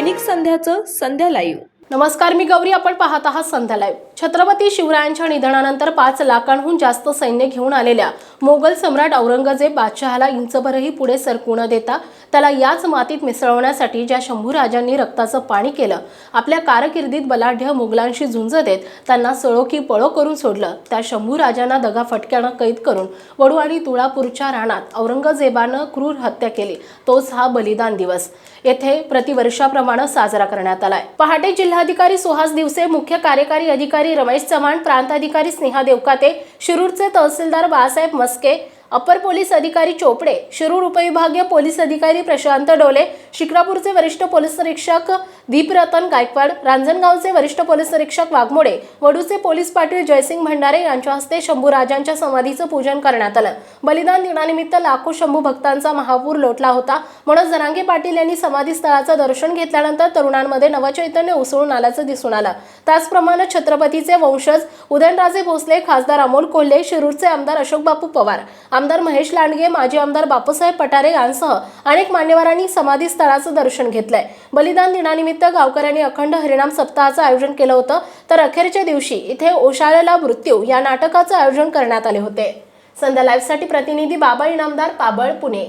दैनिक संध्याचं संध्या live नमस्कार मी गौरी. आपण पाहत आहात संध्या लाईव्ह छत्रपती शिवरायांच्या निधनानंतर पाच लाखांहून जास्त सैन्य घेऊन आलेल्या मोगल सम्राट औरंगजेब बादशहाला इंचभरही पुढे सरकू न देता त्याला याच मातीत मिसळवण्यासाठी ज्या शंभू राजांनी रक्ताचं पाणी केलं आपल्या कारकिर्दीत बलाढ्य मुघलांशी झुंज देत त्यांना सळो की पळो करून सोडलं त्या शंभू राजांना दगा फटक्यानं कैद करून वडू आणि तुळापूरच्या रानात औरंगजेबानं क्रूर हत्या केली. तोच हा बलिदान दिवस. येथे प्रतिवर्षाप्रमाणे साजरा करण्यात आलाय. पहाटे जिल्हाधिकारी सुहास दिवसे मुख्य कार्यकारी अधिकारी रमेश चव्हाण प्रांताधिकारी स्नेहा देवकाते शिरूरचे तहसीलदार बाळासाहेब मस्के अपर पोलीस अधिकारी चोपडे शिरूर उपविभागीय पोलीस अधिकारी प्रशांत डोले शिक्रापूरचे वरिष्ठ पोलीस निरीक्षक दीपरतन गायकवाड रांजणगावचे वरिष्ठ पोलीस निरीक्षक वाघमोडे वडूचे पोलीस पाटील जयसिंग भंडारे यांच्या हस्ते शंभूराजांच्या समाधीचं पूजन करण्यात आलं. बलिदान दिनानिमित्त लाखो शंभू भक्तांचा महापूर लोटला होता. म्हणून जरांगे पाटील यांनी समाधी स्थळाचं दर्शन घेतल्यानंतर तरुणांमध्ये नवचैतन्य उसळून आल्याचं दिसून आलं. त्याचप्रमाणे छत्रपतीचे वंशज उदयनराजे भोसले खासदार अमोल कोल्हे शिरूरचे आमदार अशोक बापू पवार आमदार महेश लांडगे माजी आमदार बापूसाहेब पठारे यांसह अनेक मान्यवरांनी समाधी स्थळाचं दर्शन घेतलंय. बलिदान दिनानिमित्त गावकऱ्यांनी अखंड हरिणाम सप्ताहाचं आयोजन केलं होतं. तर अखेरच्या दिवशी इथे ओशाळेला मृत्यू या नाटकाचं आयोजन करण्यात आले होते. संध्या लाईव्हसाठी प्रतिनिधी बाबा इनामदार पाबळ पुणे.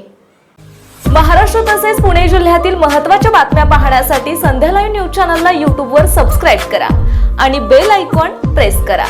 महाराष्ट्र तसेच पुणे जिल्ह्यातील महत्त्वाच्या बातम्या पाहण्यासाठी संध्या लाईव्ह न्यूज चॅनलला यूट्यूबवर सबस्क्राईब करा आणि बेल आयकॉन प्रेस करा.